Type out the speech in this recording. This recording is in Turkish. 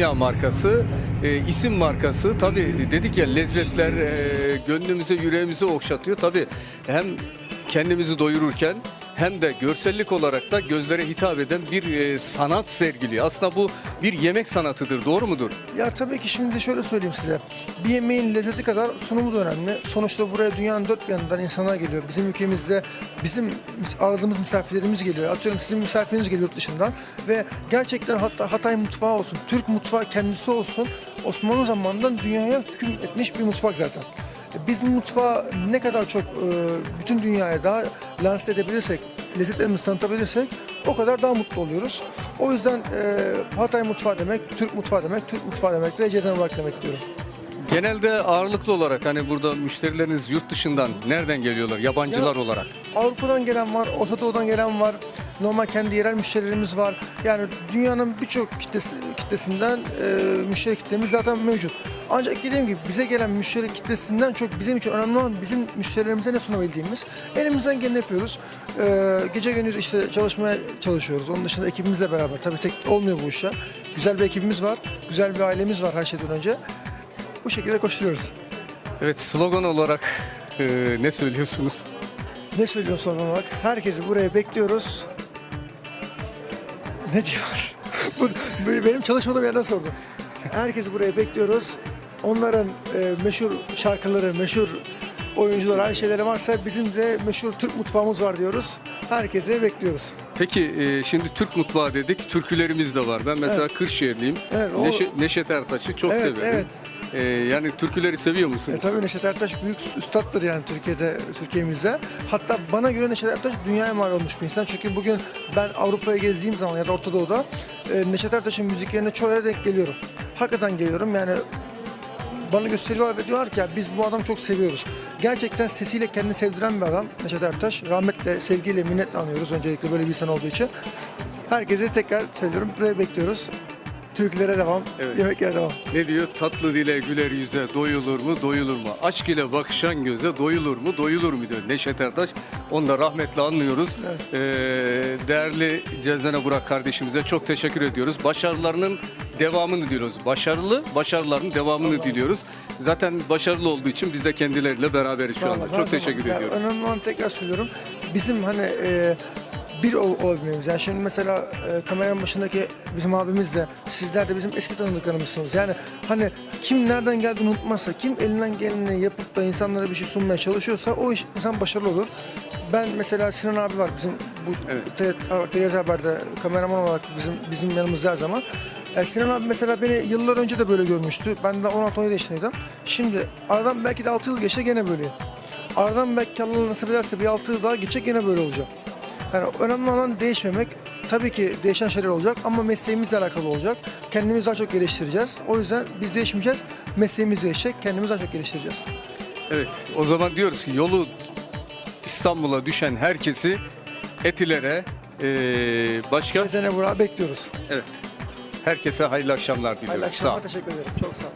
dünya markası, e, isim markası. Tabii dedik ya lezzetler e, gönlümüze, yüreğimize okşatıyor. Tabii hem kendimizi doyururken hem de görsellik olarak da gözlere hitap eden bir e, sanat sergiliyor. Aslında bu bir yemek sanatıdır, doğru mudur? Ya tabii ki şimdi şöyle söyleyeyim size. Bir yemeğin lezzeti kadar sunumu da önemli. Sonuçta buraya dünyanın dört bir yanından insanlar geliyor. Bizim ülkemizde bizim aradığımız misafirlerimiz geliyor. Atıyorum sizin misafiriniz geliyor yurt dışından. Ve gerçekten hatta Hatay mutfağı olsun, Türk mutfağı kendisi olsun Osmanlı zamanından dünyaya hüküm etmiş bir mutfak zaten. Biz mutfağı ne kadar çok e, bütün dünyaya daha lanse edebilirsek, lezzetlerimizi tanıtabilirsek o kadar daha mutlu oluyoruz. O yüzden e, Hatay mutfağı demek, Türk mutfağı demek, Türk mutfağı demek de Cezene Barak demek diyorum. Genelde ağırlıklı olarak hani burada müşterileriniz yurt dışından nereden geliyorlar yabancılar Ya- olarak? Avrupa'dan gelen var, Orta Doğu'dan gelen var, normal kendi yerel müşterilerimiz var. Yani dünyanın birçok kitlesi, kitlesinden e, müşteri kitlemiz zaten mevcut. Ancak dediğim gibi bize gelen müşteri kitlesinden çok bizim için önemli olan bizim müşterilerimize ne sunabildiğimiz. Elimizden geleni yapıyoruz. E, gece gündüz işte çalışmaya çalışıyoruz. Onun dışında ekibimizle beraber. Tabii tek olmuyor bu işler. Güzel bir ekibimiz var, güzel bir ailemiz var her şeyden önce. Bu şekilde koşturuyoruz. Evet slogan olarak e, ne söylüyorsunuz? Ne söylüyorsun son olarak? Herkesi buraya bekliyoruz. Ne diyoruz? bu, bu benim çalışmadığım yerden sordum. Herkesi buraya bekliyoruz. Onların e, meşhur şarkıları, meşhur oyuncular, her şeyleri varsa bizim de meşhur Türk mutfağımız var diyoruz. Herkesi bekliyoruz. Peki e, şimdi Türk mutfağı dedik, türkülerimiz de var. Ben mesela Kırşehirliyim. Evet, o- Neşe- Neşet Ertaş'ı çok Evet, severim. evet. E, yani türküleri seviyor E musunuz? tabii Neşet Ertaş büyük üstattır yani Türkiye'de, Türkiye'mizde. Hatta bana göre Neşet Ertaş dünyaya mal olmuş bir insan. Çünkü bugün ben Avrupa'ya gezdiğim zaman ya da Orta Doğu'da e, Neşet Ertaş'ın müziklerine çoğu yere denk geliyorum. Hakikaten geliyorum yani bana gösteriyorlar ve diyorlar ki ya biz bu adamı çok seviyoruz. Gerçekten sesiyle kendini sevdiren bir adam Neşet Ertaş. Rahmetle, sevgiyle, minnetle anıyoruz öncelikle böyle bir insan olduğu için. Herkese tekrar söylüyorum. Buraya bekliyoruz. Türkülere devam, Evet. yemeklere devam. Ne diyor? Tatlı dile güler yüze doyulur mu doyulur mu? Aşk ile bakışan göze doyulur mu doyulur mu diyor Neşet Ertaş. Onu da rahmetle anlıyoruz. E, değerli Cezene Burak kardeşimize çok teşekkür ediyoruz. Başarılarının devamını diliyoruz. Başarılı, başarılarının devamını diliyoruz. Zaten başarılı olduğu için biz de kendileriyle beraberiz şu Sağ olun, anda. her Çok zaman. teşekkür ediyoruz. Önemli olan tekrar söylüyorum. Bizim hani e, bir ol, olabilmemiz. Yani şimdi mesela e, kameranın başındaki bizim abimiz de sizler de bizim eski tanıdıklarımızsınız. Yani hani kim nereden geldiğini unutmazsa, kim elinden geleni yapıp da insanlara bir şey sunmaya çalışıyorsa o iş, insan başarılı olur. Ben mesela Sinan abi var bizim bu Evet. TRT Haber'de kameraman olarak bizim bizim yanımızda her zaman. E, Sinan abi mesela beni yıllar önce de böyle görmüştü. Ben de 16-17 yaşındaydım. Şimdi aradan belki de 6 yıl geçse gene böyleyim. Aradan belki Allah nasip ederse bir 6 yıl daha geçecek gene böyle olacağım. Yani önemli olan değişmemek. Tabii ki değişen şeyler olacak ama mesleğimizle alakalı olacak. Kendimizi daha çok geliştireceğiz. O yüzden biz değişmeyeceğiz. Mesleğimiz değişecek. Kendimizi daha çok geliştireceğiz. Evet. O zaman diyoruz ki yolu İstanbul'a düşen herkesi Etiler'e e, başka Sene buraya bekliyoruz. evet. Herkese hayırlı akşamlar diliyoruz. Hayırlı Sağ akşamlar. Teşekkür ederim. Çok sağ olun.